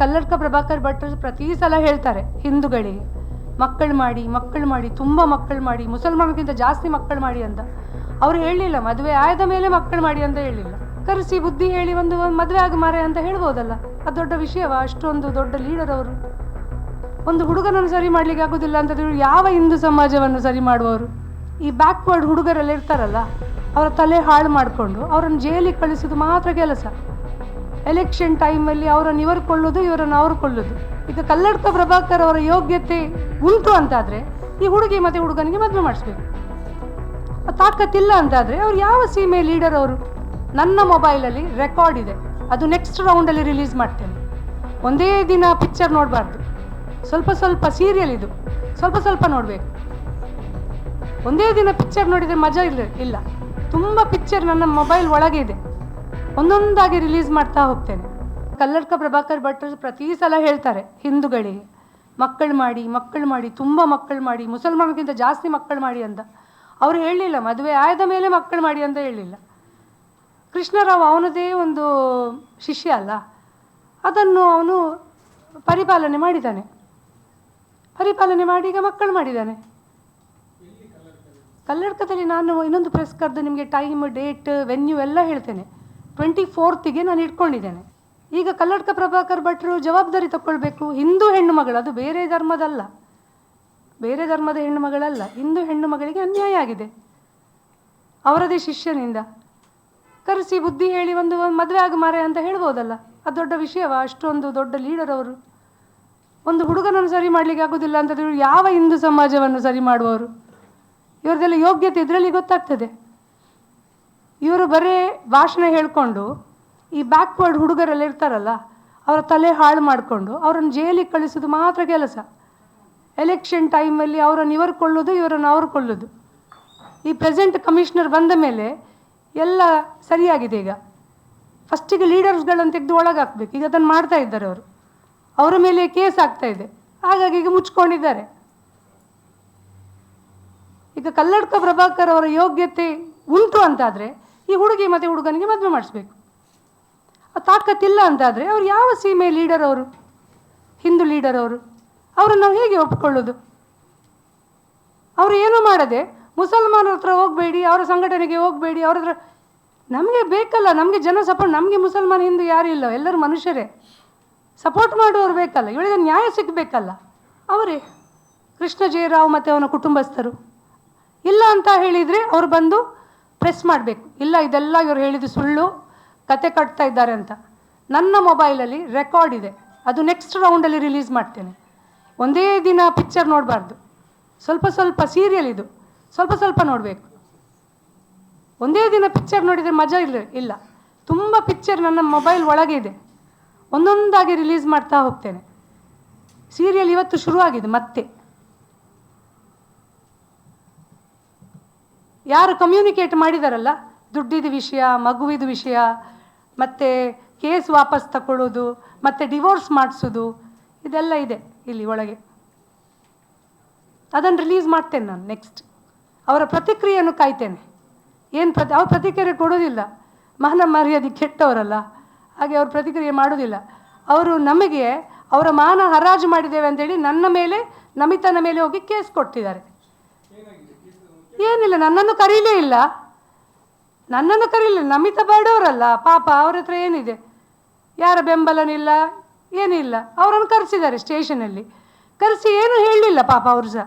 ಕಲ್ಲಡ್ಕ ಪ್ರಭಾಕರ್ ಭಟ್ರು ಪ್ರತಿ ಸಲ ಹೇಳ್ತಾರೆ ಹಿಂದೂಗಳಿಗೆ, ಮಕ್ಕಳು ಮಾಡಿ ಮಕ್ಕಳು ಮಾಡಿ, ತುಂಬ ಮಕ್ಕಳು ಮಾಡಿ ಮುಸಲ್ಮಾನಕ್ಕಿಂತ ಜಾಸ್ತಿ ಮಕ್ಕಳು ಮಾಡಿ ಅಂತ. ಅವ್ರು ಹೇಳಲಿಲ್ಲ, ಮದುವೆ ಆಯ್ದ ಮೇಲೆ ಮಕ್ಕಳು ಮಾಡಿ ಅಂತ ಹೇಳಿಲ್ಲ ಕರೆಸಿ ಬುದ್ಧಿ ಹೇಳಿ ಒಂದು ಮದುವೆ ಆಗ ಮಾರೆ ಅಂತ ಹೇಳ್ಬೋದಲ್ಲ? ಅದು ದೊಡ್ಡ ವಿಷಯವಾ? ಅಷ್ಟೊಂದು ದೊಡ್ಡ ಲೀಡರ್ ಅವರು. ಒಂದು ಹುಡುಗನನ್ನು ಸರಿ ಮಾಡ್ಲಿಕ್ಕೆ ಆಗೋದಿಲ್ಲ ಅಂತ ಯಾವ ಹಿಂದೂ ಸಮಾಜವನ್ನು ಸರಿ ಮಾಡುವವರು? ಈ ಬ್ಯಾಕ್ವರ್ಡ್ ಹುಡುಗರೆಲ್ಲ ಇರ್ತಾರಲ್ಲ, ಅವರ ತಲೆ ಹಾಳು ಮಾಡಿಕೊಂಡು, ಅವರನ್ನು ಜೈಲಿಗೆ ಕಳಿಸೋದು ಮಾತ್ರ ಕೆಲಸ. ಎಲೆಕ್ಷನ್ ಟೈಮಲ್ಲಿ ಅವರನ್ನು ಇವರು ಕೊಳ್ಳೋದು ಇವರನ್ನು ಅವರು ಕೊಳ್ಳೋದು ಈಗ ಕಲ್ಲಡ್ಕ ಪ್ರಭಾಕರ್ ಅವರ ಯೋಗ್ಯತೆ ಉಂಟು ಅಂತಾದರೆ, ಈ ಹುಡುಗಿ ಮತ್ತು ಹುಡುಗನಿಗೆ ಮದುವೆ ಮಾಡಿಸ್ಬೇಕು. ತಾಕತ್ತಿಲ್ಲ ಅಂತಾದರೆ, ಅವ್ರು ಯಾವ ಸೀಮೆ ಲೀಡರ್ ಅವರು? ನನ್ನ ಮೊಬೈಲಲ್ಲಿ ರೆಕಾರ್ಡ್ ಇದೆ. ಅದು ನೆಕ್ಸ್ಟ್ ರೌಂಡಲ್ಲಿ ರಿಲೀಸ್ ಮಾಡ್ತೇನೆ. ಒಂದೇ ದಿನ ಪಿಕ್ಚರ್ ನೋಡಬಾರ್ದು. ಸ್ವಲ್ಪ ಸ್ವಲ್ಪ ಸೀರಿಯಲ್ ಇದು. ಸ್ವಲ್ಪ ಸ್ವಲ್ಪ ನೋಡಬೇಕು. ಒಂದೇ ದಿನ ಪಿಕ್ಚರ್ ನೋಡಿದರೆ ಮಜಾ ಇಲ್ಲ ಇಲ್ಲ. ತುಂಬ ಪಿಕ್ಚರ್ ನನ್ನ ಮೊಬೈಲ್ ಒಳಗೆ ಇದೆ. ಒಂದೊಂದಾಗಿ ರಿಲೀಸ್ ಮಾಡ್ತಾ ಹೋಗ್ತೇನೆ. ಕಲ್ಲಡ್ಕ ಪ್ರಭಾಕರ್ ಭಟ್ರು ಪ್ರತಿ ಸಲ ಹೇಳ್ತಾರೆ, ಹಿಂದೂಗಳಿಗೆ ಮಕ್ಕಳು ಮಾಡಿ ಮಕ್ಕಳು ಮಾಡಿ, ತುಂಬ ಮಕ್ಕಳು ಮಾಡಿ ಮುಸಲ್ಮಾನಕ್ಕಿಂತ ಜಾಸ್ತಿ ಮಕ್ಕಳು ಮಾಡಿ ಅಂತ. ಅವ್ರು ಹೇಳಲಿಲ್ಲ, ಮದುವೆ ಆದ ಮೇಲೆ ಮಕ್ಕಳು ಮಾಡಿ ಅಂತ ಹೇಳಲಿಲ್ಲ. ಕೃಷ್ಣರಾವ್ ಅವನದೇ ಒಂದು ಶಿಷ್ಯ ಅಲ್ಲ. ಅದನ್ನು ಅವನು ಪರಿಪಾಲನೆ ಮಾಡಿದ್ದಾನೆ. ಪರಿಪಾಲನೆ ಮಾಡಿ ಈಗ ಮಕ್ಕಳು ಮಾಡಿದ್ದಾನೆ. ಕಲ್ಲಡ್ಕದಲ್ಲಿ ನಾನು ಇನ್ನೊಂದು ಪ್ರೆಸ್ ಕರೆದು ನಿಮಗೆ ಟೈಮ್ ಡೇಟ್ ವೆನ್ಯೂ ಎಲ್ಲ ಹೇಳ್ತೇನೆ. ಟ್ವೆಂಟಿ ಫೋರ್ತಿಗೆ ನಾನು ಇಟ್ಕೊಂಡಿದ್ದೇನೆ. ಈಗ ಕಲ್ಲಡ್ಕ ಪ್ರಭಾಕರ್ ಭಟ್ರು ಜವಾಬ್ದಾರಿ ತಗೊಳ್ಬೇಕು ಹಿಂದೂ ಹೆಣ್ಣು ಮಗಳು, ಅದು ಬೇರೆ ಧರ್ಮದಲ್ಲ. ಬೇರೆ ಧರ್ಮದ ಹೆಣ್ಣು ಮಗಳಲ್ಲ, ಹಿಂದೂ ಹೆಣ್ಣು ಮಗಳಿಗೆ ಅನ್ಯಾಯ ಆಗಿದೆ. ಅವರದೇ ಶಿಷ್ಯನಿಂದ. ಕರೆಸಿ ಬುದ್ಧಿ ಹೇಳಿ ಒಂದು ಮದುವೆ ಆಗ ಮಾರೆ ಅಂತ ಹೇಳ್ಬೋದಲ್ಲ? ಅದು ದೊಡ್ಡ ವಿಷಯವ? ಅಷ್ಟೊಂದು ದೊಡ್ಡ ಲೀಡರ್ ಅವರು. ಒಂದು ಹುಡುಗನನ್ನು ಸರಿ ಮಾಡಲಿಕ್ಕೆ ಆಗೋದಿಲ್ಲ ಅಂತಂದ್ರೆ ಯಾವ ಹಿಂದೂ ಸಮಾಜವನ್ನು ಸರಿ ಮಾಡುವವರು? ಇವರದೆಲ್ಲ ಯೋಗ್ಯತೆ ಇದರಲ್ಲಿ ಗೊತ್ತಾಗ್ತದೆ. ಇವರು ಬರೀ ಭಾಷಣ ಹೇಳಿಕೊಂಡು ಈ ಬ್ಯಾಕ್ವರ್ಡ್ ಹುಡುಗರೆಲ್ಲ ಇರ್ತಾರಲ್ಲ, ಅವರ ತಲೆ ಹಾಳು ಮಾಡಿಕೊಂಡು ಅವರನ್ನು ಜೈಲಿಗೆ ಕಳಿಸೋದು ಮಾತ್ರ ಕೆಲಸ. ಎಲೆಕ್ಷನ್ ಟೈಮಲ್ಲಿ ಅವರನ್ನು ಇವರು ಕೊಳ್ಳೋದು ಇವರನ್ನು ಅವರು ಕೊಳ್ಳೋದು ಈ ಪ್ರೆಸೆಂಟ್ ಕಮಿಷನರ್ ಬಂದ ಮೇಲೆ ಎಲ್ಲ ಸರಿಯಾಗಿದೆ ಈಗ. ಫಸ್ಟಿಗೆ ಲೀಡರ್ಸ್ಗಳನ್ನು ತೆಗೆದು ಒಳಗೆ ಹಾಕ್ಬೇಕು. ಈಗ ಅದನ್ನು ಮಾಡ್ತಾ ಇದ್ದಾರೆ ಅವರು. ಅವರ ಮೇಲೆ ಕೇಸ್ ಆಗ್ತಾ ಇದೆ. ಹಾಗಾಗಿ ಈಗ ಮುಚ್ಕೊಂಡಿದ್ದಾರೆ. ಈಗ ಕಲ್ಲಡ್ಕ ಪ್ರಭಾಕರ್ ಅವರ ಯೋಗ್ಯತೆ ಉಂಟು ಅಂತಾದರೆ ಈ ಹುಡುಗಿ ಮತ್ತು ಹುಡುಗನಿಗೆ ಮದುವೆ ಮಾಡಿಸ್ಬೇಕು. ಆ ತಾಕತ್ತಿಲ್ಲ ಅಂತಾದರೆ ಅವ್ರು ಯಾವ ಸೀಮೆ ಲೀಡರ್ ಅವರು? ಹಿಂದೂ ಲೀಡರ್ ಅವರು? ಅವರನ್ನು ನಾವು ಹೇಗೆ ಒಪ್ಕೊಳ್ಳೋದು? ಅವರು ಏನೂ ಮಾಡದೆ ಮುಸಲ್ಮಾನರ ಹತ್ರ ಹೋಗಬೇಡಿ, ಅವರ ಸಂಘಟನೆಗೆ ಹೋಗಬೇಡಿ, ಅವ್ರ ಹತ್ರ ನಮಗೆ ಬೇಕಲ್ಲ, ನಮಗೆ ಜನ ಸಪೋರ್ಟ್ ನಮಗೆ ಮುಸಲ್ಮಾನ ಹಿಂದೂ ಯಾರೂ ಇಲ್ಲ? ಎಲ್ಲರೂ ಮನುಷ್ಯರೇ. ಸಪೋರ್ಟ್ ಮಾಡುವವರು ಬೇಕಲ್ಲ, ಇವಳಿಗೆ ನ್ಯಾಯ ಸಿಗಬೇಕಲ್ಲ. ಅವರೇ, ಕೃಷ್ಣ ಜಯರಾವ್ ಮತ್ತು ಅವನ ಕುಟುಂಬಸ್ಥರು. ಇಲ್ಲ ಅಂತ ಹೇಳಿದರೆ ಅವರು ಬಂದು ಪ್ರೆಸ್ ಮಾಡಬೇಕು. ಇಲ್ಲ, ಇದೆಲ್ಲ ಇವರು ಹೇಳಿದ್ದು ಸುಳ್ಳು, ಕತೆ ಕಟ್ತಾ ಇದ್ದಾರೆ ಅಂತ. ನನ್ನ ಮೊಬೈಲಲ್ಲಿ ರೆಕಾರ್ಡ್ ಇದೆ. ಅದು ನೆಕ್ಸ್ಟ್ ರೌಂಡಲ್ಲಿ ರಿಲೀಸ್ ಮಾಡ್ತೇನೆ. ಒಂದೇ ದಿನ ಪಿಕ್ಚರ್ ನೋಡಬಾರ್ದು. ಸ್ವಲ್ಪ ಸ್ವಲ್ಪ ಸೀರಿಯಲ್ ಇದು. ಸ್ವಲ್ಪ ಸ್ವಲ್ಪ ನೋಡಬೇಕು. ಒಂದೇ ದಿನ ಪಿಕ್ಚರ್ ನೋಡಿದರೆ ಮಜಾ ಇಲ್ಲ ಇಲ್ಲ. ತುಂಬ ಪಿಕ್ಚರ್ ನನ್ನ ಮೊಬೈಲ್ ಒಳಗೆ ಇದೆ. ಒಂದೊಂದಾಗಿ ರಿಲೀಸ್ ಮಾಡ್ತಾ ಹೋಗ್ತೇನೆ. ಸೀರಿಯಲ್ ಇವತ್ತು ಶುರುವಾಗಿದೆ, ಮತ್ತೆ. ಯಾರು ಕಮ್ಯುನಿಕೇಟ್ ಮಾಡಿದಾರಲ್ಲ? ದುಡ್ಡಿದ ವಿಷಯ, ಮಗುವಿದ ವಿಷಯ, ಮತ್ತು ಕೇಸ್ ವಾಪಸ್ ತಗೊಳ್ಳೋದು ಮತ್ತು ಡಿವೋರ್ಸ್ ಮಾಡಿಸೋದು, ಇದೆಲ್ಲ ಇದೆ ಇಲ್ಲಿ ಒಳಗೆ. ಅದನ್ನು ರಿಲೀಸ್ ಮಾಡ್ತೇನೆ ನಾನು ನೆಕ್ಸ್ಟ್ ಅವರ ಪ್ರತಿಕ್ರಿಯೆಯನ್ನು ಕಾಯ್ತೇನೆ. ಏನು ಪ್ರತಿ, ಅವ್ರ ಪ್ರತಿಕ್ರಿಯೆ ಕೊಡೋದಿಲ್ಲ ಮಹನ ಮರ್ಯಾದೆ ಕೆಟ್ಟವರಲ್ಲ. ಹಾಗೆ ಅವ್ರ ಪ್ರತಿಕ್ರಿಯೆ ಮಾಡೋದಿಲ್ಲ ಅವರು ನಮಗೆ ಅವರ ಮಾನ ಹರಾಜು ಮಾಡಿದ್ದೇವೆ ಅಂತೇಳಿ ನನ್ನ ಮೇಲೆ, ನಮಿತನ ಮೇಲೆ ಹೋಗಿ ಕೇಸ್ ಕೊಡ್ತಿದ್ದಾರೆ ಏನಿಲ್ಲ, ನನ್ನನ್ನು ಕರೀಲೇ ಇಲ್ಲ. ನನ್ನನ್ನು ಕರೀಲಿಲ್ಲ ನಮಿತಾ ಬಡವರಲ್ಲ, ಪಾಪ ಅವ್ರ ಹತ್ರ ಏನಿದೆ? ಯಾರ ಬೆಂಬಲನಿಲ್ಲ, ಏನಿಲ್ಲ. ಅವರನ್ನು ಕರೆಸಿದ್ದಾರೆ ಸ್ಟೇಷನಲ್ಲಿ. ಕರೆಸಿ ಏನು ಹೇಳಲಿಲ್ಲ ಪಾಪ ಅವರು ಸಹ.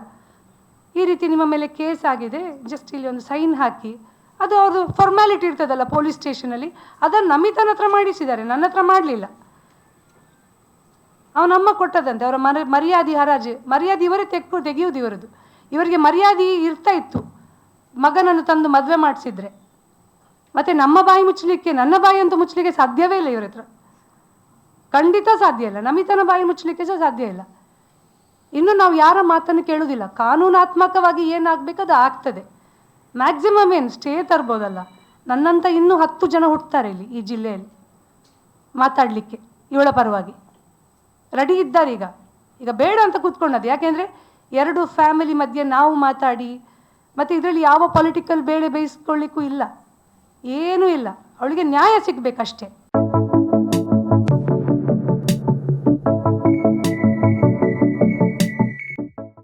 ಈ ರೀತಿ ನಿಮ್ಮ ಮೇಲೆ ಕೇಸ್ ಆಗಿದೆ ಜಸ್ಟ್ ಇಲ್ಲಿ ಒಂದು ಸೈನ್ ಹಾಕಿ. ಅದು ಅವ್ರದ್ದು ಫಾರ್ಮ್ಯಾಲಿಟಿ ಇರ್ತದಲ್ಲ ಪೊಲೀಸ್ ಸ್ಟೇಷನಲ್ಲಿ ಅದನ್ನು ನಮಿತನ ಹತ್ರ ಮಾಡಿಸಿದ್ದಾರೆ, ನನ್ನ ಹತ್ರ ಮಾಡಲಿಲ್ಲ. ಅವನಮ್ಮ ಕೊಟ್ಟದಂತೆ, ಅವರ ಮರ ಮರ್ಯಾದೆ ಹರಾಜೆ, ಮರ್ಯಾದೆ ಇವರೇ ತೆಕ್ಕು ತೆಗೆಯುವುದು ಇವರದ್ದು. ಇವರಿಗೆ ಮರ್ಯಾದೆ ಇರ್ತಾ ಇತ್ತು. ಮಗನನ್ನು ತಂದು ಮದುವೆ ಮಾಡಿಸಿದ್ರೆ. ಮತ್ತೆ ನಮ್ಮ ಬಾಯಿ ಮುಚ್ಚಲಿಕ್ಕೆ, ನನ್ನ ಬಾಯಿ ಅಂತೂ ಮುಚ್ಚಲಿಕ್ಕೆ ಸಾಧ್ಯವೇ ಇಲ್ಲ ಇವ್ರ ಹತ್ರ. ಖಂಡಿತ ಸಾಧ್ಯ ಇಲ್ಲ. ನಮಿತನ ಬಾಯಿ ಮುಚ್ಚಲಿಕ್ಕೆ ಸಹ ಸಾಧ್ಯ ಇಲ್ಲ. ಇನ್ನು ನಾವು ಯಾರ ಮಾತನ್ನು ಕೇಳುವುದಿಲ್ಲ. ಕಾನೂನಾತ್ಮಕವಾಗಿ ಏನಾಗಬೇಕು ಅದು ಆಗ್ತದೆ. ಮ್ಯಾಕ್ಸಿಮಮ್ ಏನು? ಸ್ಟೇ ತರ್ಬೋದಲ್ಲ. ನನ್ನಂತ ಇನ್ನೂ ಹತ್ತು ಜನ ಹುಟ್ಟುತ್ತಾರೆ ಇಲ್ಲಿ, ಈ ಜಿಲ್ಲೆಯಲ್ಲಿ. ಮಾತಾಡಲಿಕ್ಕೆ, ಇವಳ ಪರವಾಗಿ. ರೆಡಿ ಇದ್ದಾರೆ ಈಗ. ಈಗ ಬೇಡ ಅಂತ ಕೂತ್ಕೊಂಡದ್ದು ಯಾಕೆಂದರೆ ಎರಡು ಫ್ಯಾಮಿಲಿ ಮಧ್ಯೆ ನಾವು ಮಾತಾಡಿ ಮತ್ತು ಇದರಲ್ಲಿ ಯಾವ ಪೊಲಿಟಿಕಲ್ ಬೇಳೆ ಬೇಯಿಸ್ಕೊಳ್ಳಿಕ್ಕೂ ಇಲ್ಲ. ಏನೂ ಇಲ್ಲ. ಅವಳಿಗೆ ನ್ಯಾಯ ಸಿಗಬೇಕಷ್ಟೇ.